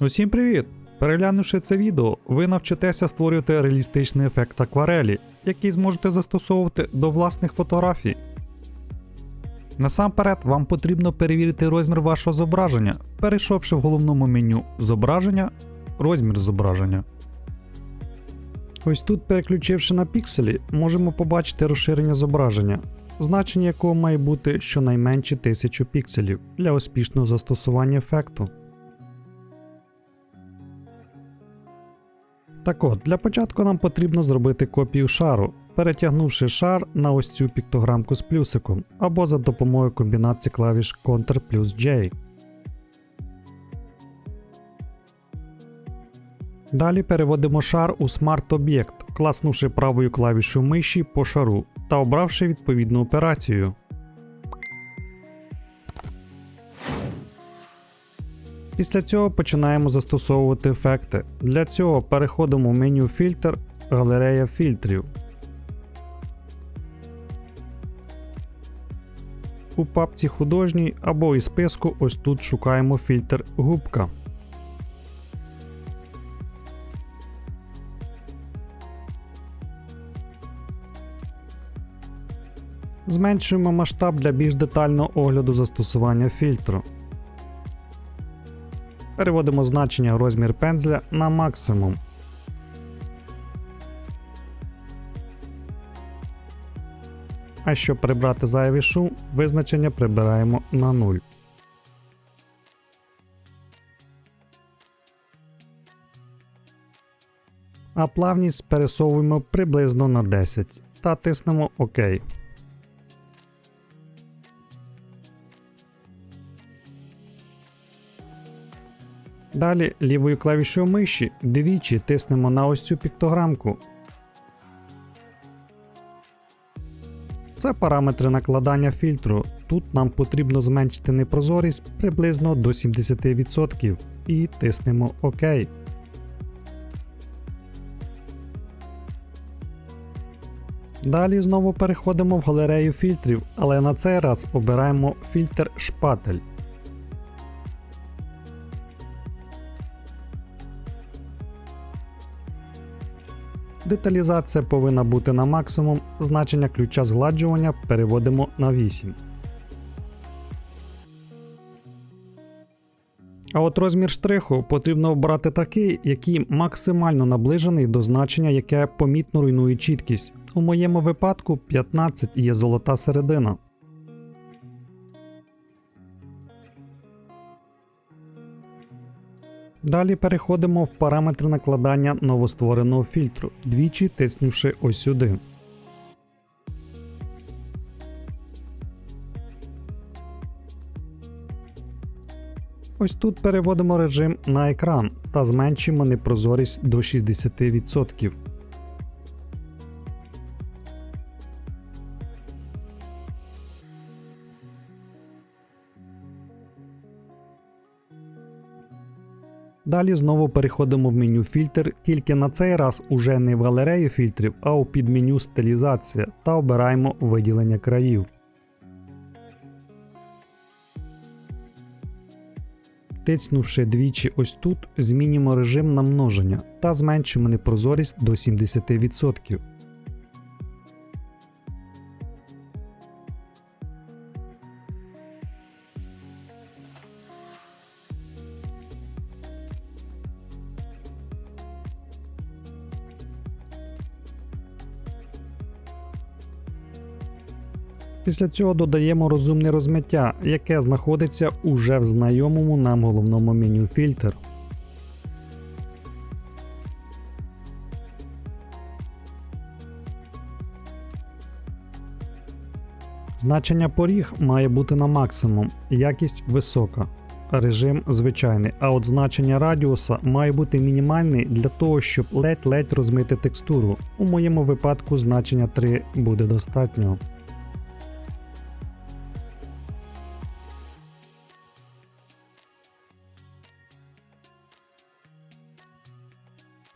Усім привіт! Переглянувши це відео, ви навчитеся створювати реалістичний ефект акварелі, який зможете застосовувати до власних фотографій. Насамперед, вам потрібно перевірити розмір вашого зображення, перейшовши в головному меню Зображення, розмір зображення. Ось тут, переключивши на пікселі, можемо побачити розширення зображення, значення якого має бути щонайменше 1000 пікселів для успішного застосування ефекту. Так от, для початку нам потрібно зробити копію шару, перетягнувши шар на ось цю піктограмку з плюсиком, або за допомогою комбінації клавіш Ctrl плюс J. Далі переводимо шар у Smart Object, класнувши правою клавішою миші по шару та обравши відповідну операцію. Після цього починаємо застосовувати ефекти. Для цього переходимо в меню Фільтр, галерея фільтрів. У папці художній або із списку ось тут шукаємо фільтр губка. Зменшуємо масштаб для більш детального огляду застосування фільтру. Переводимо значення розмір пензля на максимум. А щоб прибрати зайвий шум, визначення прибираємо на 0. А плавність пересовуємо приблизно на 10 та тиснемо ОК. Далі лівою клавішою миші двічі тиснемо на ось цю піктограмку. Це параметри накладання фільтру. Тут нам потрібно зменшити непрозорість приблизно до 70% і тиснемо ОК. Далі знову переходимо в галерею фільтрів, але на цей раз обираємо фільтр шпатель. Деталізація повинна бути на максимум, значення ключа згладжування переводимо на 8. А от розмір штриху потрібно обрати такий, який максимально наближений до значення, яке помітно руйнує чіткість. У моєму випадку 15 є золота середина. Далі переходимо в параметри накладання новоствореного фільтру, двічі тиснувши ось сюди. Ось тут переводимо режим на екран та зменшимо непрозорість до 60%. Далі знову переходимо в меню фільтр, тільки на цей раз уже не в галерею фільтрів, а у підменю стилізація та обираємо виділення країв. Тиснувши двічі ось тут, змінимо режим на множення та зменшимо непрозорість до 70%. Після цього додаємо розумне розмиття, яке знаходиться уже в знайомому нам головному меню фільтр. Значення поріг має бути на максимум, якість висока, режим звичайний, а от значення радіуса має бути мінімальний для того, щоб ледь-ледь розмити текстуру. У моєму випадку значення 3 буде достатньо.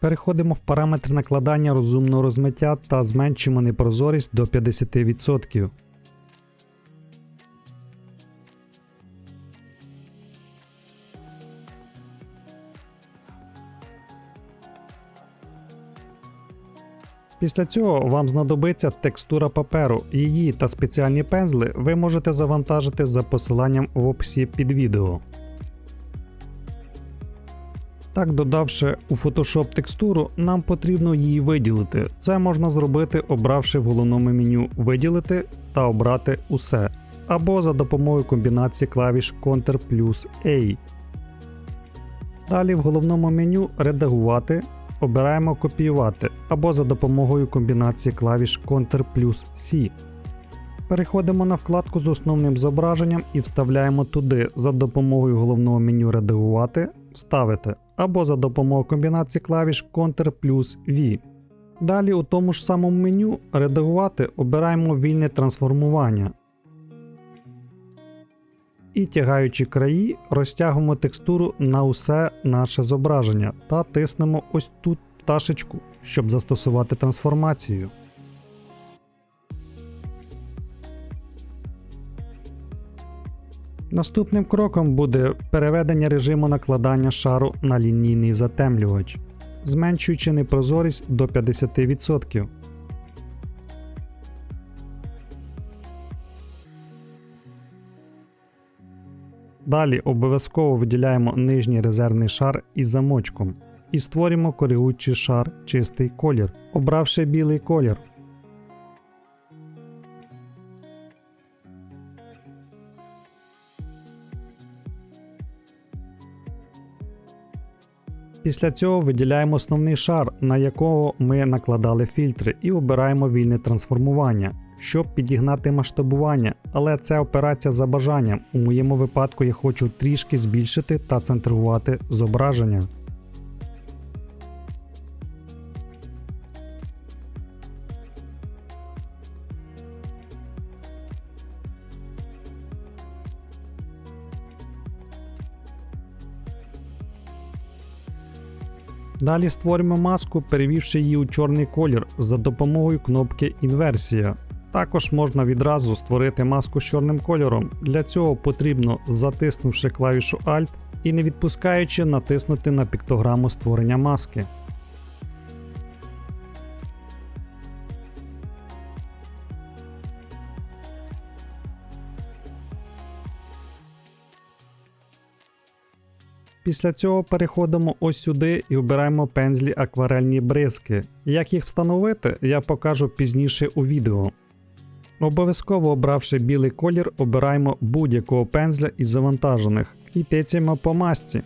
Переходимо в параметр накладання розумного розмиття та зменшимо непрозорість до 50%. Після цього вам знадобиться текстура паперу, її та спеціальні пензли ви можете завантажити за посиланням в описі під відео. Так, додавши у Photoshop текстуру, нам потрібно її виділити. Це можна зробити, обравши в головному меню Виділити та обрати Усе, або за допомогою комбінації клавіш Ctrl плюс A. Далі в головному меню Редагувати обираємо Копіювати або за допомогою комбінації клавіш Ctrl плюс C. Переходимо на вкладку з основним зображенням і вставляємо туди за допомогою головного меню Редагувати, Вставити або за допомогою комбінації клавіш Ctrl плюс V. Далі у тому ж самому меню Редагувати обираємо вільне трансформування. І тягаючи краї, розтягуємо текстуру на усе наше зображення та тиснемо ось тут пташечку, щоб застосувати трансформацію. Наступним кроком буде переведення режиму накладання шару на лінійний затемлювач, зменшуючи непрозорість до 50%. Далі обов'язково виділяємо нижній резервний шар із замочком і створюємо коригуючий шар чистий колір, обравши білий колір. Після цього виділяємо основний шар, на якого ми накладали фільтри, і обираємо вільне трансформування, щоб підігнати масштабування, але це операція за бажанням. У моєму випадку я хочу трішки збільшити та центрувати зображення. Далі створимо маску, перевівши її у чорний колір за допомогою кнопки Інверсія. Також можна відразу створити маску з чорним кольором. Для цього потрібно, затиснувши клавішу Alt і не відпускаючи, натиснути на піктограму створення маски. Після цього переходимо ось сюди і обираємо пензлі акварельні бризки. Як їх встановити, я покажу пізніше у відео. Обов'язково обравши білий колір, обираємо будь-якого пензля із завантажених і тицяємо по масці.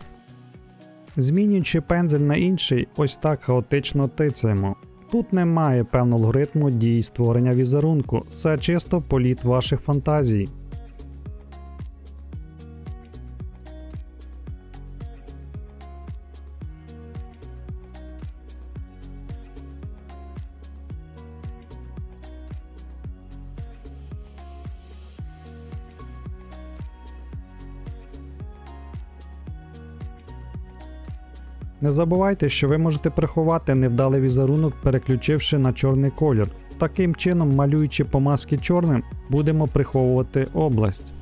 Змінюючи пензель на інший, ось так хаотично тицяємо. Тут немає певного алгоритму дії створення візерунку, це чисто політ ваших фантазій. Не забувайте, що ви можете приховати невдалий візерунок, переключивши на чорний колір. Таким чином, малюючи по маски чорним, будемо приховувати область.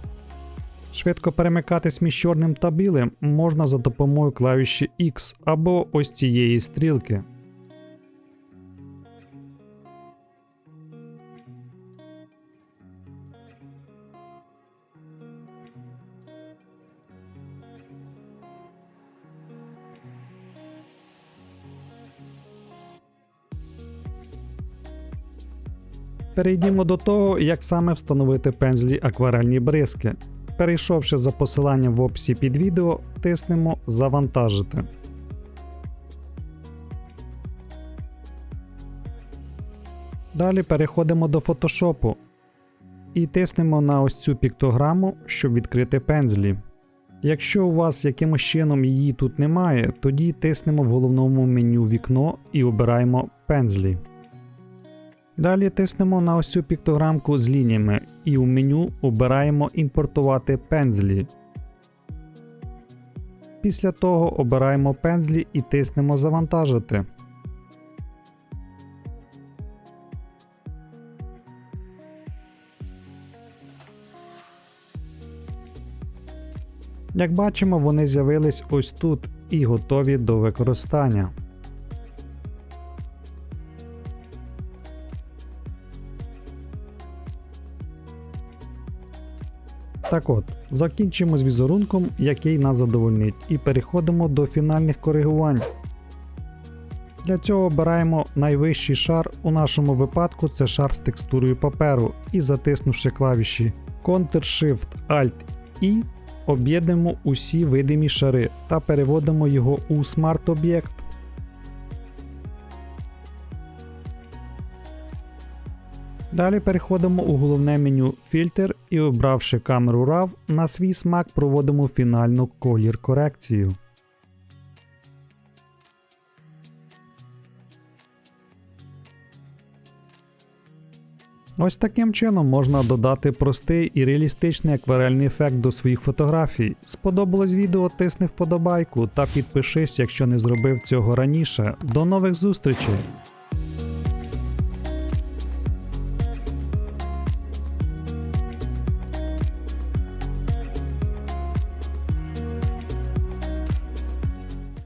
Швидко перемикатись між чорним та білим можна за допомогою клавіші X або ось цієї стрілки. Перейдімо до того, як саме встановити пензлі акварельні бризки. Перейшовши за посиланням в описі під відео, тиснемо Завантажити. Далі переходимо до фотошопу і тиснемо на ось цю піктограму, щоб відкрити пензлі. Якщо у вас якимось чином її тут немає, тоді тиснемо в головному меню вікно і обираємо пензлі. Далі тиснемо на ось цю піктограмку з лініями і у меню обираємо імпортувати пензлі. Після того обираємо пензлі і тиснемо Завантажити. Як бачимо, вони з'явились ось тут і готові до використання. Так от, закінчимо з візерунком, який нас задовольнить, і переходимо до фінальних коригувань. Для цього обираємо найвищий шар, у нашому випадку це шар з текстурою паперу, і затиснувши клавіші Ctrl-Shift-Alt-I, об'єднуємо усі видимі шари та переводимо його у смарт-об'єкт. Далі переходимо у головне меню Фільтр і обравши камеру RAW, на свій смак проводимо фінальну колір корекцію. Ось таким чином можна додати простий і реалістичний акварельний ефект до своїх фотографій. Сподобалось відео, тисни вподобайку та підпишись, якщо не зробив цього раніше. До нових зустрічей!